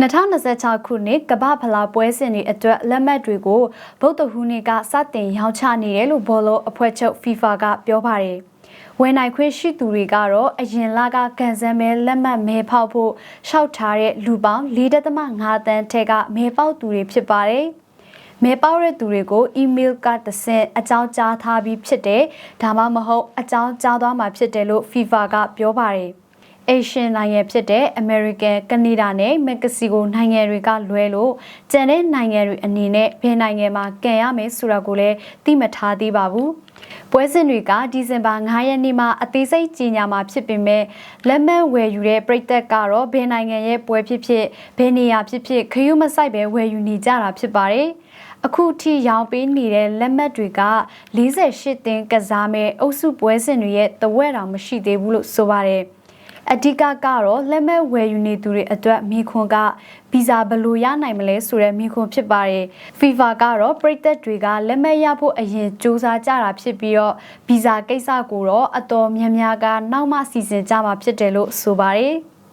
2026ခုနှစ်ကမ္ဘာဖလားပွဲစဉ်တွေအတွက်လက်မှတ်တွေကိုဗုဒ္ဓဟူးနေ့ကစတင်ရောင်းချနေတယ်လို့ဘောလုံးအဖွဲ့ချုပ် FIFA ကပြောပါတယ်။ဝယ်နိုင်ခွင့်ရှိသူတွေကတော့အရင်လကကန်ဆယ်မဲလက်မှတ်မဲဖောက်ဖို့ရှောက်ထားတဲ့လူပေါင်း4.5တန်းထက်ကမဲပေါက်သူတွေဖြစ်ပါတယ်။မဲပေါက်တဲ့သူတွေကိုအီးမေးလ်ကတဆင့်အကြောင်းကြားထားပြီးဖြစ်တယ်။ဒါမှမဟုတ်အကြောင်းကြားသွားမှာဖြစ်တယ်လို့ FIFA ကပြောပါတယ်။ Asian နိုင်ငံဖြစ်တဲ့ American, Canada နဲ့ Mexico နိုင်ငံတွေကလွဲလို့ကျန်တဲ့နိုင်ငံတွေအနေနဲ့ဘယ်နိုင်ငံမှာကန်ရမယ်ဆိုတာကိုလည်းသိမထားသေးပါဘူး။ပွဲစဉ်တွေကဒီဇင်ဘာ9ရက်နေ့မှာအသေးစိတ်ကြီးညာမှာဖြစ်ပေမဲ့လက်မှတ်ဝယ်ယူတဲ့ပြည်သက်ကတော့ဘယ်နိုင်ငံရဲ့ပွဲဖြစ်ဖြစ်ဘယ်နေရာဖြစ်ဖြစ်ခရုမဆိုင်ပဲဝယ်ယူနေကြတာဖြစ်ပါတယ်။အခုထိရောင်းပေးနေတဲ့လက်မှတ်တွေက48သင်းကစားမဲ့အုပ်စုပွဲစဉ်တွေရဲ့တဝက်တောင်မရှိသေးဘူးလို့ဆိုပါတယ်။ အဓိကကတော့လက်မဲ့ဝယ်ယူနေသူတွေအတွက်မိခွန်ကဗီဇာဘယ်လိုရနိုင်မလဲဆိုတဲ့မိခွန်ဖြစ်ပါတယ်။ FIFA ကတော့ပြည်သက်တွေကလက်မဲ့ရဖို့အရင်စူးစမ်းကြတာဖြစ်ပြီးတော့ဗီဇာကိစ္စကိုတော့အတော်များများကနောက်မှစီစဉ်ကြမှာဖြစ်တယ်လို့ဆိုပါတယ်။